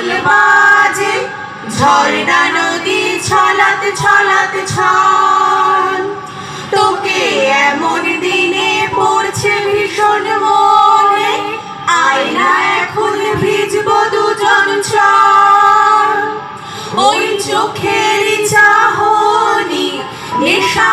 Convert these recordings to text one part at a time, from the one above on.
ঢোল বাজে, ঝর্ণা নদী ছলাত ছলাত ছল। তোকে এমন দিনে পড়ছে ভীষণ মনে, আয়না এখন ভিজব দুজন চল। ওই চোখের চাহনি নেশা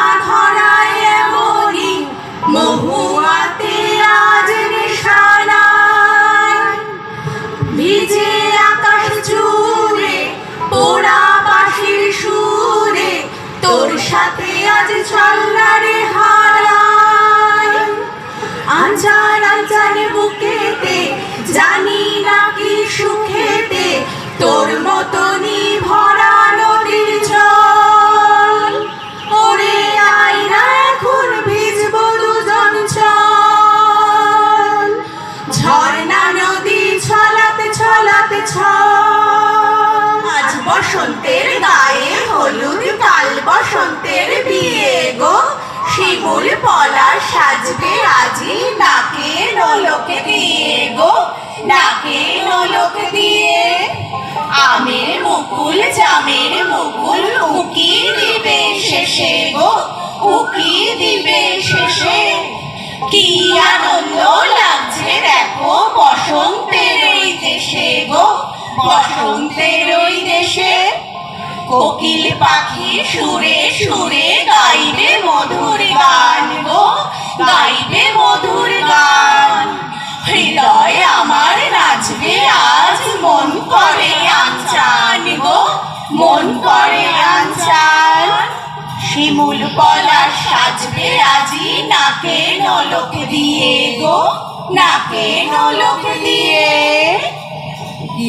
নাকে নলকে দিয়ে। আমের মুকুল, জামের মুকুল উকি দিবে শেষে গো, উকি দিবে শেষে। কি আনন্দ লাগছে দেখো বসন্তের ওই দেশে গো, বসন্তের ওই দেশে। কোকিল পাখি সুরে সুরে গাইবে মধুর গান গো, গাইবে মধুর গান। হৃদয় নাচবে আজ মন করে আনচান গো, মন করে আনচান শিমুল পলাশ সাজবে আজি, নাকে নলক দিয়ে গো, নাকে নলক দিয়ে।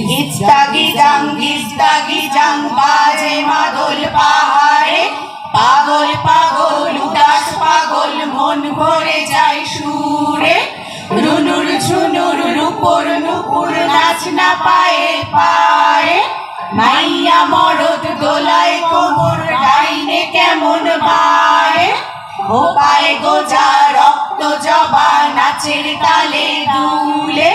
গিজদাগি জাং গিজদাগি জাং বাজে মাদল পাহাড়ে। পাগল পাগল, উদাস পাগল না পায়ে পায়ে, মাইয়া মরদ দোলায় কোমর ডাইনে কেমন বায়ে। ও পায়ে গোজা রক্ত জবা নাচের তালে দুলে,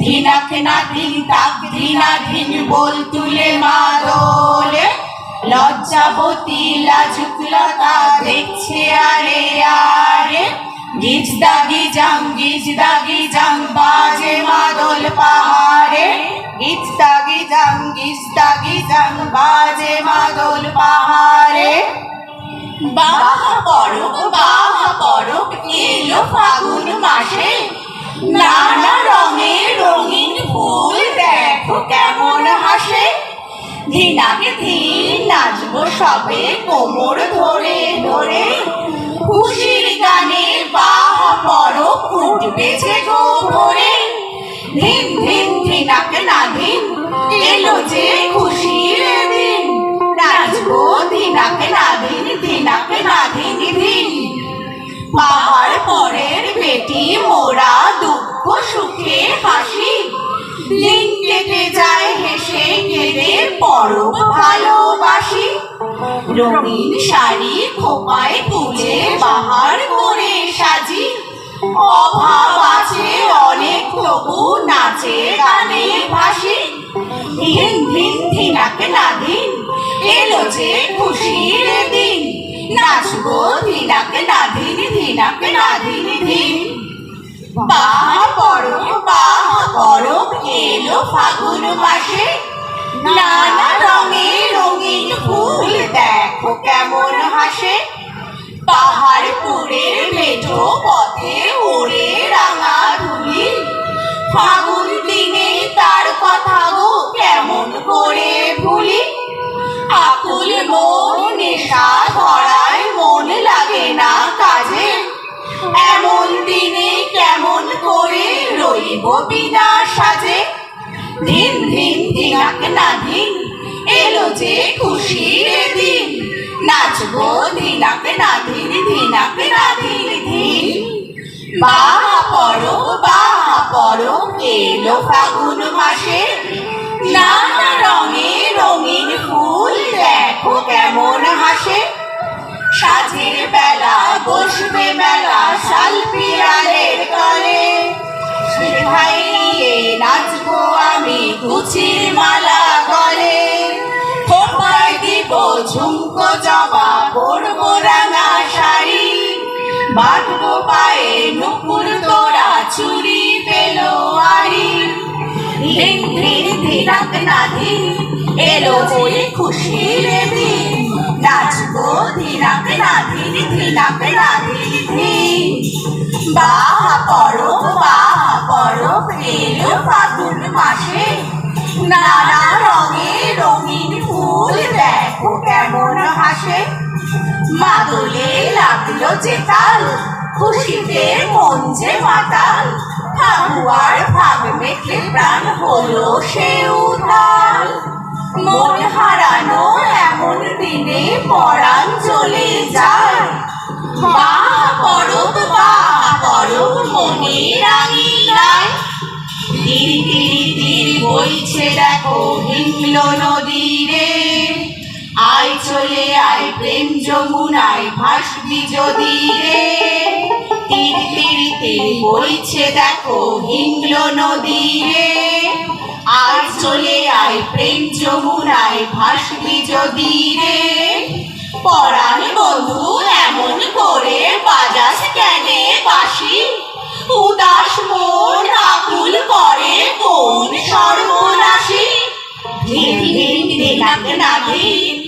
ধিনাক না ধিন তাক ধিনাধীন বল তুলে মা দোলে লজ্জাবতী লাজুকলতা দেখছে আরে আরে গিজ দাগি জাং গিজ দাগি জাং বাজে মাদল পাহাড়ে। গিজ দাগি জাং গিজ দাগি জাং বাজে মাদল পাহাড়ে। বাহ পরব বাহ পরব এলো ফাগুন মাসে। নানা রঙের রঙিন ফুল দেখো কেমন হাসে। ধিনাকে ধীর নাচবো সবে, কোমর ধরে ধরে। খুশির গানে বাহ পরব উঠবে যে গো ভরে। ধিন ধিন, ধিনাকে, নাধিন, এলো যে খুশির দিন। নাচবো, ধিনাকে না ধিন ধিনাকে না ধিন। ধিন পাহাড় পরের বেটি, মোরা দুঃখ, সুখে হাসি। দিন কেটে যায় হেসে কেঁদে পরব ভালোবাসি রঙিন শাড়ি খোপায় তুলে বাহার করে সাজি। অভাব আছে, অনেক তবু নাচে, গানে ভাসি। দিন দিন দিনাকে না দিন এলো যে খুশির দিন। নাচবো দিনাকে না দিন পরব পরব এলো ফাগুন মাসে। নানা রঙে রঙিন পাহাড়পুরের মেঠো পথে ওড়ে রাঙা ধুলি। ফাগুন দিনে তার কথা গো কেমন করে ভুলি। আকুল মন নেশা ধরায় মন লাগে না কাজে। এমন দিনে কেমন করে রইব বিনা সাজে। দিন দিন দিনাক না দিন এলো যে খুশির দিন। নাচবো দিনাক না দিন দিনাক না দিন দিন বাহ পরো বাহ পরো এলো ফাগুন মাসে। নানা রঙে রঙিন ফুল, দেখো কেমন হাসে। সাজের বেলা, বসবে মেলা, শাল পিয়ালের তলে। সেখাই নিয়ে নাচবো আমি, কুচির মালা। ঝুমকো জবা রাঙা শাড়ি। বাঁধবো পায়ে নুপুর তোরা চুরি পেল আড়ি। ধিন ধিন নাধি, এলো বলে খুশি রে নাচবো নাধি নাধি বাহ বাহ এলো ফাগুন মাসে। নানা রঙে রঙিন লাগল যে তাল, খুশিতে মন যে মাতাল ফাগুয়ার ভাগ মেখে প্রাণ হলো সে উতাল মন হারানো এমন দিনে পরাণ চলে যায়। বাহ করব বাহ করব মনে রাঙিনায় তীর তীর তীর বইছে দেখো, হিংল নদীরে আয় চলে আয়, প্রেম যমুনায় ভাসবি যদি রে। তীর তীর তীর বইছে দেখো হিংল নদীরে আয় চলে আয়, প্রেম যমুনায় ভাসবি যদি রে। পরাণ বন্ধু, এমন করে বাজাস কেনে বাসি উদাস মন আকুল করে কোন সর্বনাশী। ধীর ধীর দিনাক নাধিন